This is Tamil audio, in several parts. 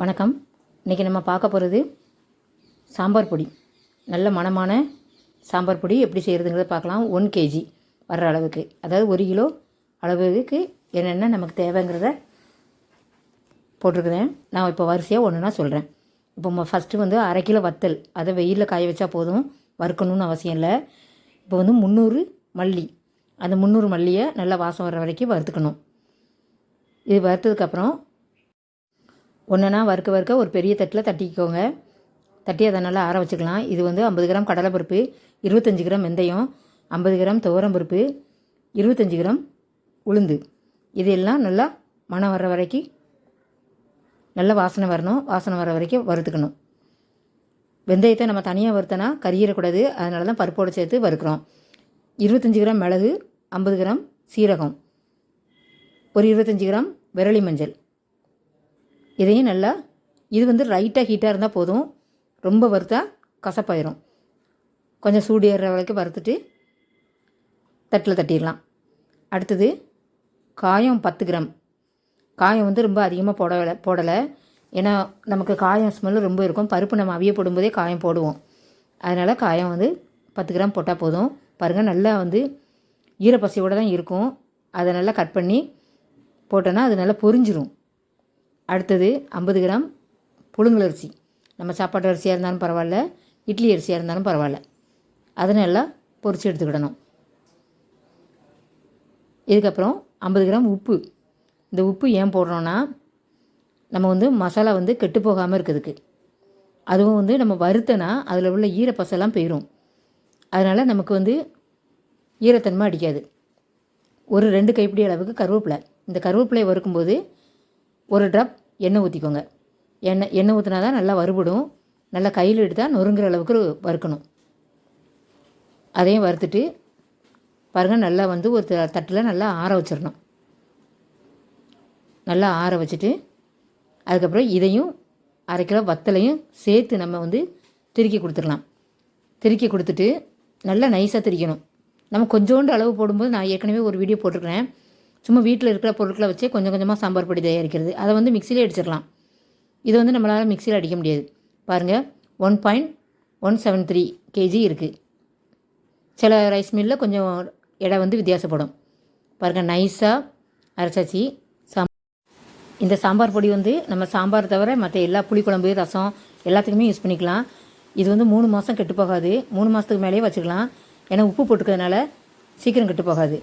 வணக்கம். இன்றைக்கி நம்ம பார்க்க போகிறது சாம்பார் பொடி. நல்ல மணமான சாம்பார் பொடி எப்படி செய்கிறதுங்கிறத பார்க்கலாம். ஒன் கேஜி வர்ற அளவுக்கு. அதாவது ஒரு கிலோ அளவுக்கு என்னென்ன நமக்கு தேவைங்கிறத போட்டிருக்கிறேன். நான் இப்போ வரிசையாக ஒன்றுனா சொல்கிறேன் இப்போ ஃபஸ்ட்டு வந்து அரை கிலோ வத்தல். அதை வெயிலில் காய வச்சா போதும். வறுக்கணும்னு அவசியம் இல்லை. இப்போ வந்து முந்நூறு மல்லி. அந்த முந்நூறு மல்லியை நல்லா வாசம் வர்ற வரைக்கும் வறுத்துக்கணும். இது வறுத்ததுக்கப்புறம் ஒன்றுனா வறுக்க வறுக்க ஒரு பெரிய தட்டில் தட்டிக்கோங்க. தட்டி அதை நல்லா ஆற வச்சுக்கலாம். இது வந்து ஐம்பது கிராம் கடலைப்பருப்பு இருபத்தஞ்சி கிராம் வெந்தயம் ஐம்பது கிராம் துவரம் பருப்பு இருபத்தஞ்சி கிராம் உளுந்து. இது எல்லாம் நல்லா மணம் வர்ற வரைக்கும் நல்ல வாசனை வரணும். வாசனை வர வரைக்கும் வறுத்துக்கணும். வெந்தயத்தை நம்ம தனியாக வறுத்தனா கறியிடக்கூடாது அதனால தான் பருப்போடு சேர்த்து வறுக்கிறோம். இருபத்தஞ்சி கிராம் மிளகு ஐம்பது கிராம் சீரகம் ஒரு இருபத்தஞ்சி கிராம் விரலி மஞ்சள். இதையும் நல்லா இது வந்து லைட்டாக ஹீட்டாக இருந்தால் போதும். ரொம்ப வறுத்தா கசப்பாயிரும். கொஞ்சம் சூடு ஏறுற வரைக்கும் வறுத்துட்டு தட்டில் தட்டிடலாம். அடுத்தது காயம் பத்து கிராம். காயம் வந்து ரொம்ப அதிகமாக போடலை போடலை. ஏன்னா நமக்கு காயம் ஸ்மெல்லு ரொம்ப இருக்கும். பருப்பு நம்ம அவிய போடும்போதே காயம் போடுவோம். அதனால் காயம் வந்து பத்து கிராம் போட்டால் போதும். பாருங்கள் நல்லா வந்து ஈரப்பசியோடு தான் இருக்கும். அதை நல்லா கட் பண்ணி போட்டோன்னா அது நல்லா பொரிஞ்சிரும். அடுத்தது ஐம்பது கிராம் புழுங்கல் அரிசி. நம்ம சாப்பாட்டு அரிசியாக இருந்தாலும் பரவாயில்ல இட்லி அரிசியாக இருந்தாலும் பரவாயில்ல. அதை நல்லா பொரித்து எடுத்துக்கிடணும். இதுக்கப்புறம் ஐம்பது கிராம் உப்பு. இந்த உப்பு ஏன் போடுறோன்னா நம்ம வந்து மசாலா வந்து கெட்டு போகாமல் இருக்கிறதுக்கு. அதுவும் வந்து நம்ம வறுத்தனா அதில் உள்ள ஈரப்பசெல்லாம் போயிடும் அதனால் நமக்கு வந்து ஈரத்தன்மை அடிக்காது. ஒரு ரெண்டு கைப்பிடி அளவுக்கு கருவேப்பிலை. இந்த கருவேப்பிலையை வறுக்கும்போது ஒரு ட்ராப் எண்ணெய் ஊற்றிக்கோங்க எண்ணெய் எண்ணெய் ஊற்றினா தான் நல்லா வறுபடும். நல்லா கையில் எடுத்தால் நொறுங்குற அளவுக்கு வறுக்கணும். அதையும் வறுத்துட்டு பாருங்கள் நல்லா வந்து ஒரு தட்டில் நல்லா ஆற வச்சிடணும். நல்லா ஆற வச்சுட்டு அதுக்கப்புறம் இதையும் அரை கிலோ வத்தலையும் சேர்த்து நம்ம வந்து திருக்கி கொடுத்துடலாம். திருக்கி கொடுத்துட்டு நல்லா நைஸாக திரிக்கணும். நம்ம கொஞ்சோண்டு அளவு போடும்போது நான் ஏற்கனவே ஒரு வீடியோ போட்டிருக்கிறேன். சும்மா வீட்டில் இருக்கிற பொருட்களை வச்சே கொஞ்சம் கொஞ்சமாக சாம்பார் பொடி தயாரிக்கிறது. அதை வந்து மிக்சிலே அடிச்சிடலாம். இதை வந்து நம்மளால் மிக்சியில் அடிக்க முடியாது. பாருங்கள் one point one seven three KG இருக்குது சில ரைஸ் மில்லில் கொஞ்சம் எடை வந்து வித்தியாசப்படும். பாருங்கள் நைஸாக அரைச்சாச்சு. சாம் இந்த சாம்பார் பொடி வந்து நம்ம சாம்பார் தவிர மற்ற எல்லா புளிக்குழம்பு ரசம் எல்லாத்துக்குமே யூஸ் பண்ணிக்கலாம். இது வந்து மூணு மாதம் கெட்டு போகாது. மூணு மாதத்துக்கு மேலேயே வச்சுக்கலாம். ஏன்னா உப்பு போட்டுக்கிறதுனால சீக்கிரம் கெட்டு போகாது.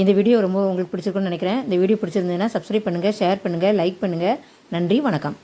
இந்த வீடியோ ரொம்ப உங்களுக்கு பிடிச்சிருக்குன்னு நினைக்கிறேன். இந்த வீடியோ பிடிச்சிருந்ததுன்னா சப்ஸ்கிரைப் பண்ணுங்கள் ஷேர் பண்ணுங்கள் லைக் பண்ணுங்கள் நன்றி வணக்கம்.